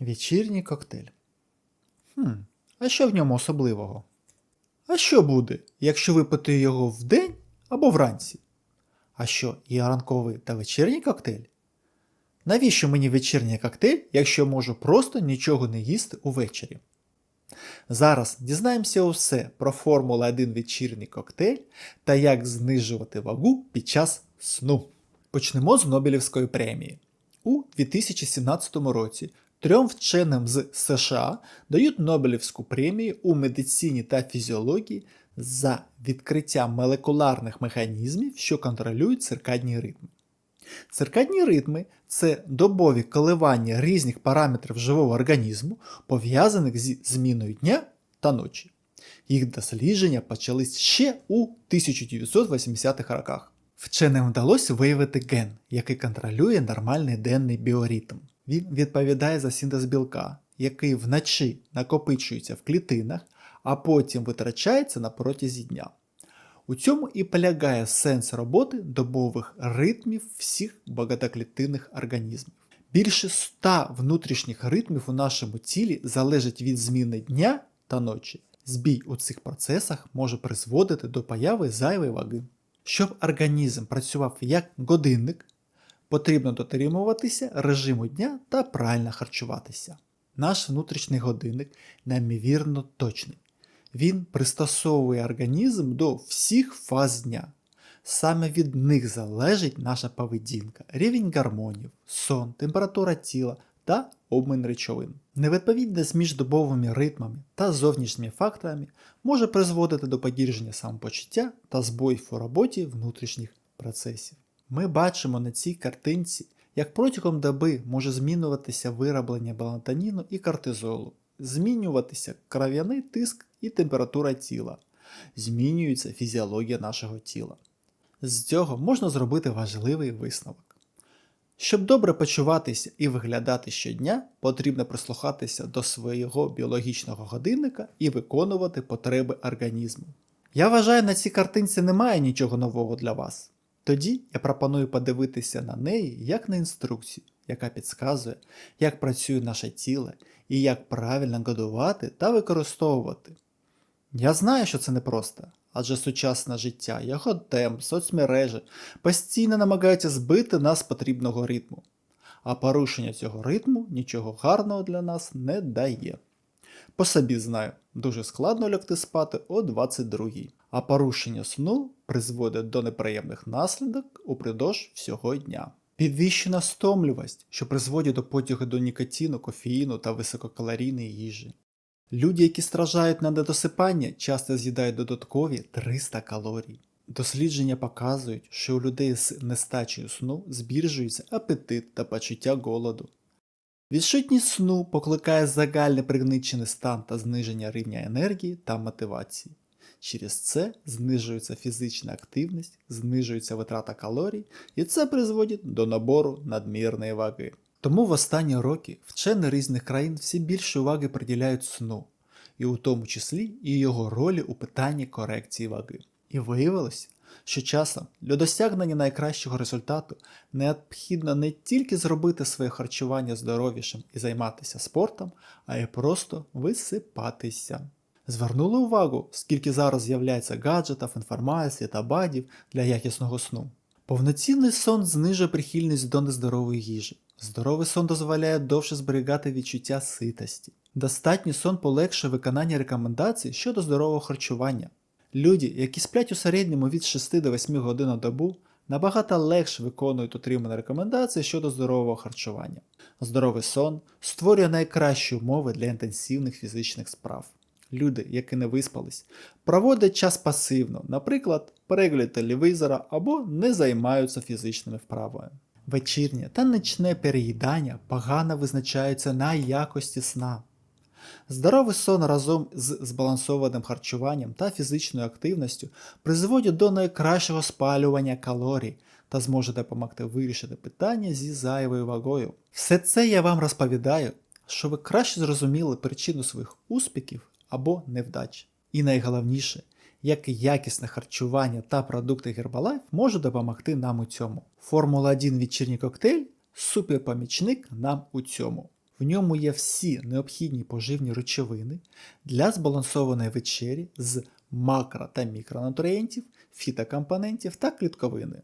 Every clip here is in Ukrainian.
Вечірній коктейль. Хм, а що в ньому особливого? А що буде, якщо випити його вдень або вранці? А що, є ранковий та вечірній коктейль? Навіщо мені вечірній коктейль, якщо можу просто нічого не їсти увечері? Зараз дізнаємося усе про Формула 1 вечірній коктейль та як знижувати вагу під час сну. Почнемо з Нобелівської премії. У 2017 році трьом вченим з США дають Нобелівську премію у медицині та фізіології за відкриття молекулярних механізмів, що контролюють циркадні ритми. Циркадні ритми це добові коливання різних параметрів живого організму, пов'язаних зі зміною дня та ночі. Їх дослідження почались ще у 1980-х роках. Вченим вдалося виявити ген, який контролює нормальний денний біоритм. Він відповідає за синтез білка, який вночі накопичується в клітинах, а потім витрачається на протязі дня. У цьому і полягає сенс роботи добових ритмів всіх багатоклітинних організмів. Більше 100 внутрішніх ритмів у нашому тілі залежать від зміни дня та ночі. Збій у цих процесах може призводити до появи зайвої ваги. Щоб організм працював як годинник, потрібно дотримуватися режиму дня та правильно харчуватися. Наш внутрішній годинник неймовірно точний. Він пристосовує організм до всіх фаз дня. Саме від них залежить наша поведінка, рівень гормонів, сон, температура тіла та обмін речовин. Невідповідність між добовими ритмами та зовнішніми факторами може призводити до погіршення самопочуття та збоїв у роботі внутрішніх процесів. Ми бачимо на цій картинці, як протягом доби може змінюватися вироблення балантоніну і кортизолу, змінюватися кров'яний тиск і температура тіла, змінюється фізіологія нашого тіла. З цього можна зробити важливий висновок. Щоб добре почуватися і виглядати щодня, потрібно прислухатися до свого біологічного годинника і виконувати потреби організму. Я вважаю, на цій картинці немає нічого нового для вас. Тоді я пропоную подивитися на неї як на інструкцію, яка підказує, як працює наше тіло і як правильно годувати та використовувати. Я знаю, що це непросто, адже сучасне життя, його темп, соцмережі постійно намагаються збити нас з потрібного ритму, а порушення цього ритму нічого гарного для нас не дає. По собі знаю, дуже складно лягти спати о 22-й, а порушення сну призводить до неприємних наслідок упродовж всього дня. Підвищена стомлювасть, що призводить до потягу до нікотину, кофеїну та висококалорійної їжі. Люди, які страждають на недосипання, часто з'їдають додаткові 300 калорій. Дослідження показують, що у людей з нестачею сну збільшується апетит та почуття голоду. Відсутність сну покликає загальний пригничений стан та зниження рівня енергії та мотивації. Через це знижується фізична активність, знижується витрата калорій, і це призводить до набору надмірної ваги. Тому в останні роки вчені різних країн все більше уваги приділяють сну, і у тому числі і його ролі у питанні корекції ваги. І виявилось, що часом для досягнення найкращого результату необхідно не тільки зробити своє харчування здоровішим і займатися спортом, а й просто висипатися. Звернули увагу, скільки зараз з'являється гаджетів, інформації та бадів для якісного сну. Повноцінний сон знижує прихильність до нездорової їжі. Здоровий сон дозволяє довше зберігати відчуття ситості. Достатній сон полегшує виконання рекомендацій щодо здорового харчування. Люди, які сплять у середньому від 6 до 8 годин добу, набагато легше виконують отримані рекомендації щодо здорового харчування. Здоровий сон створює найкращі умови для інтенсивних фізичних справ. Люди, які не виспались, проводять час пасивно, наприклад, перегляд телевізора або не займаються фізичними вправами. Вечірнє та нічне переїдання погано визначаються на якості сна. Здоровий сон разом з збалансованим харчуванням та фізичною активністю призводять до найкращого спалювання калорій та зможе допомогти вирішити питання зі зайвою вагою. Все це я вам розповідаю, щоб ви краще зрозуміли причину своїх успіхів або невдач. І найголовніше, як якісне харчування та продукти Herbalife можуть допомогти нам у цьому. Формула 1 вечірній коктейль суперпомічник нам у цьому. В ньому є всі необхідні поживні речовини для збалансованої вечері з макро та мікронутрієнтів, фітокомпонентів та клітковини.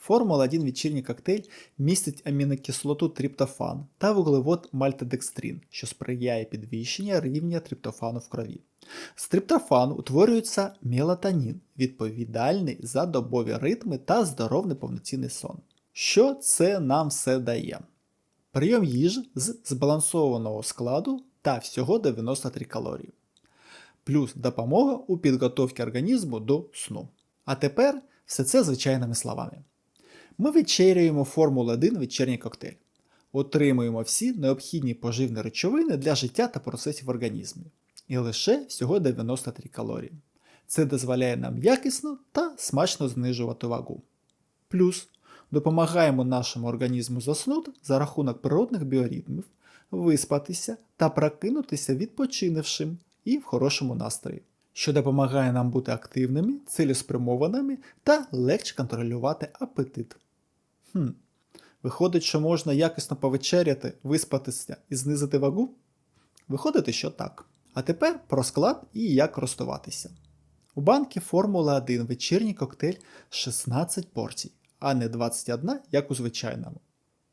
Формула 1 вечірній коктейль містить амінокислоту триптофан та вуглевод мальтодекстрин, що сприяє підвищенню рівня триптофану в крові. З триптофану утворюється мелатонін, відповідальний за добові ритми та здоровий повноцінний сон. Що це нам все дає? Прийом їжі з збалансованого складу та всього 93 калорії. Плюс допомога у підготовці організму до сну. А тепер все це звичайними словами. Ми вечеряємо Формулу 1 вечірній коктейль. Отримуємо всі необхідні поживні речовини для життя та процесів в організмі. І лише всього 93 калорії. Це дозволяє нам якісно та смачно знижувати вагу. Плюс допомагаємо нашому організму заснути за рахунок природних біоритмів, виспатися та прокинутися відпочинившим і в хорошому настрої, що допомагає нам бути активними, цілеспрямованими та легше контролювати апетит. Хм. Виходить, що можна якісно повечеряти, виспатися і знизити вагу? Виходить, що так. А тепер про склад і як користуватися. У банки Формула 1 вечірній коктейль 16 порцій, а не 21, як у звичайному.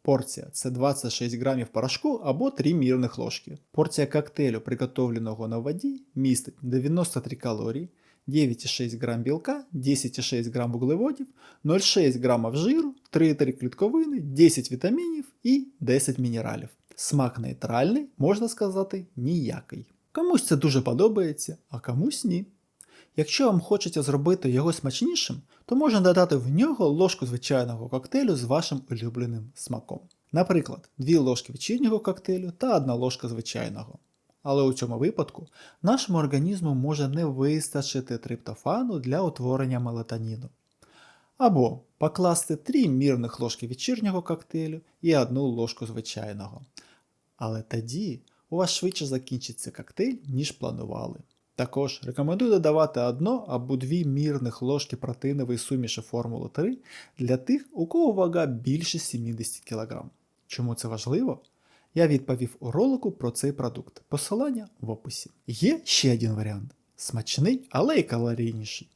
Порція це 26 грамів порошку або 3 мірних ложки. Порція коктейлю, приготовленого на воді, містить 93 калорії, 9,6 грам білка, 10,6 грам вуглеводів, 0,6 грамів жиру, 3,3 клітковини, 10 вітамінів і 10 мінералів. Смак нейтральний, можна сказати, ніякий. Комусь це дуже подобається, а комусь ні. Якщо вам хочеться зробити його смачнішим, то можна додати в нього ложку звичайного коктейлю з вашим улюбленим смаком. Наприклад, 2 ложки вечірнього коктейлю та 1 ложка звичайного. Але у цьому випадку нашому організму може не вистачити триптофану для утворення мелатоніну. Або покласти 3 мірних ложки вечірнього коктейлю і 1 ложку звичайного. Але тоді у вас швидше закінчиться коктейль, ніж планували. Також рекомендую додавати 1 або 2 мірних ложки протеїнової суміші Формули 3 для тих, у кого вага більше 70 кг. Чому це важливо? Я відповів у ролику про цей продукт. Посилання в описі. Є ще один варіант смачний, але й калорійніший.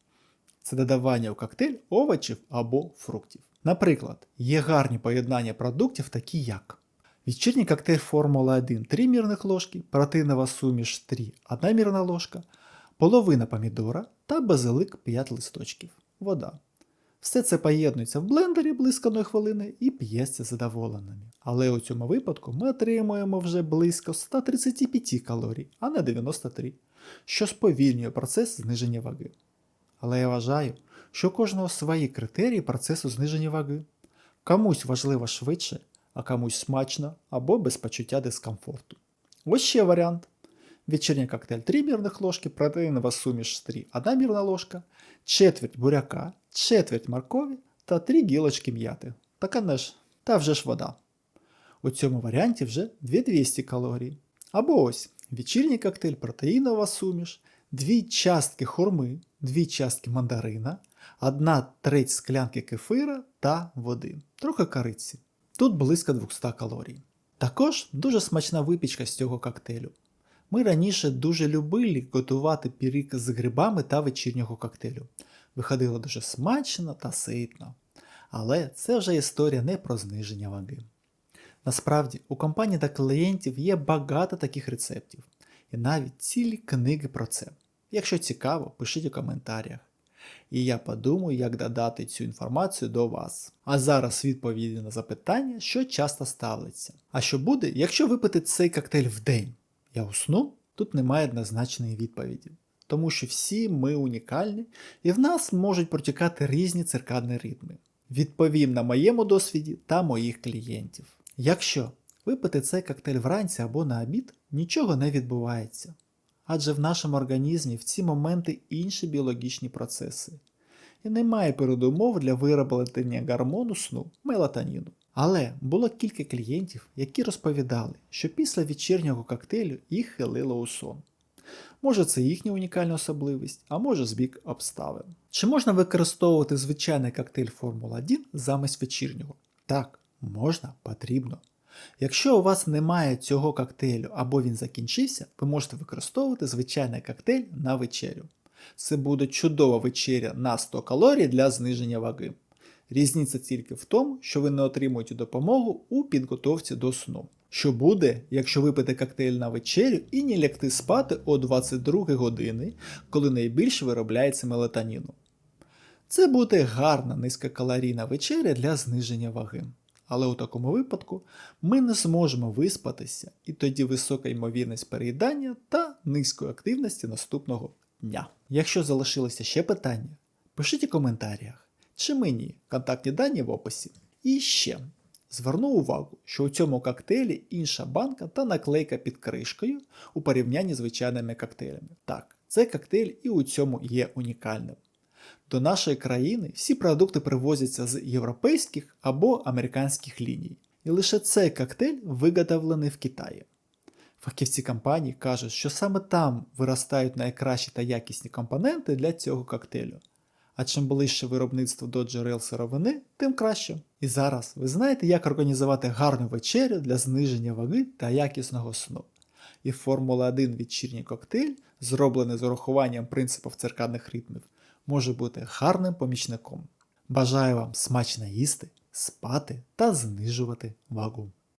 Це додавання у коктейль овочів або фруктів. Наприклад, є гарні поєднання продуктів, такі як вечірній коктейль Формула 1 3 мірних ложки, протеїнова суміш 3 1 мірна ложка, половина помідора та базилик 5 листочків. Вода. Все це поєднується в блендері близько 1 хвилини і п'ється задоволеними. Але у цьому випадку ми отримуємо вже близько 135 калорій, а не 93, що сповільнює процес зниження ваги. Але я вважаю, що у кожного свої критерії процесу зниження ваги. Комусь важливо швидше, а комусь смачно або без почуття дискомфорту. Ось ще варіант. Вечірній коктейль 3 мірних ложки, протеїнова суміш 3 1 мірна ложка, четверть буряка, четверть моркові та 3 гілочки м'яти. Така не ж, та вже ж вода. У цьому варіанті вже 2200 калорій. Або ось вечірній коктейль протеїнова суміш, 2 частки хурми, 2 частки мандарина, 1 треть склянки кефира та води, трохи кориці. Тут близько 200 калорій. Також дуже смачна випічка з цього коктейлю. Ми раніше дуже любили готувати пірік з грибами та вечірнього коктейлю. Виходило дуже смачно та ситно. Але це вже історія не про зниження ваги. Насправді, у компанії та клієнтів є багато таких рецептів, і навіть цілі книги про це. Якщо цікаво, пишіть у коментарях. І я подумаю, як додати цю інформацію до вас. А зараз відповіді на запитання, що часто ставиться. А що буде, якщо випити цей коктейль в день? Я усну? Тут немає однозначної відповіді. Тому що всі ми унікальні і в нас можуть протікати різні циркадні ритми. Відповім на моєму досвіді та моїх клієнтів. Якщо випити цей коктейль вранці або на обід, нічого не відбувається. Адже в нашому організмі в ці моменти інші біологічні процеси. І немає передумов для вироблення гормону сну мелатоніну. Але було кілька клієнтів, які розповідали, що після вечірнього коктейлю їх хилило у сон. Може це їхня унікальна особливість, а може збіг обставин. Чи можна використовувати звичайний коктейль Формула 1 замість вечірнього? Так, можна, потрібно. Якщо у вас немає цього коктейлю або він закінчився, ви можете використовувати звичайний коктейль на вечерю. Це буде чудова вечеря на 100 калорій для зниження ваги. Різниця тільки в тому, що ви не отримуєте допомогу у підготовці до сну. Що буде, якщо випити коктейль на вечерю і не лягти спати о 22 години, коли найбільше виробляється мелатоніну? Це буде гарна низькокалорійна вечеря для зниження ваги. Але у такому випадку ми не зможемо виспатися, і тоді висока ймовірність переїдання та низької активності наступного дня. Якщо залишилося ще питання, пишіть у коментарях чи мені контактні дані в описі. І ще зверну увагу, що у цьому коктейлі інша банка та наклейка під кришкою у порівнянні з звичайними коктейлями. Так, цей коктейль і у цьому є унікальним. До нашої країни всі продукти привозяться з європейських або американських ліній, і лише цей коктейль виготовлений в Китаї. Фахівці компанії кажуть, що саме там виростають найкращі та якісні компоненти для цього коктейлю. А чим ближче виробництво до джерел сировини, тим краще. І зараз ви знаєте, як організувати гарну вечерю для зниження ваги та якісного сну. І Формула 1 вечірній коктейль, зроблений з урахуванням принципів циркадних ритмів, може бути гарним помічником. Бажаю вам смачно їсти, спати та знижувати вагу.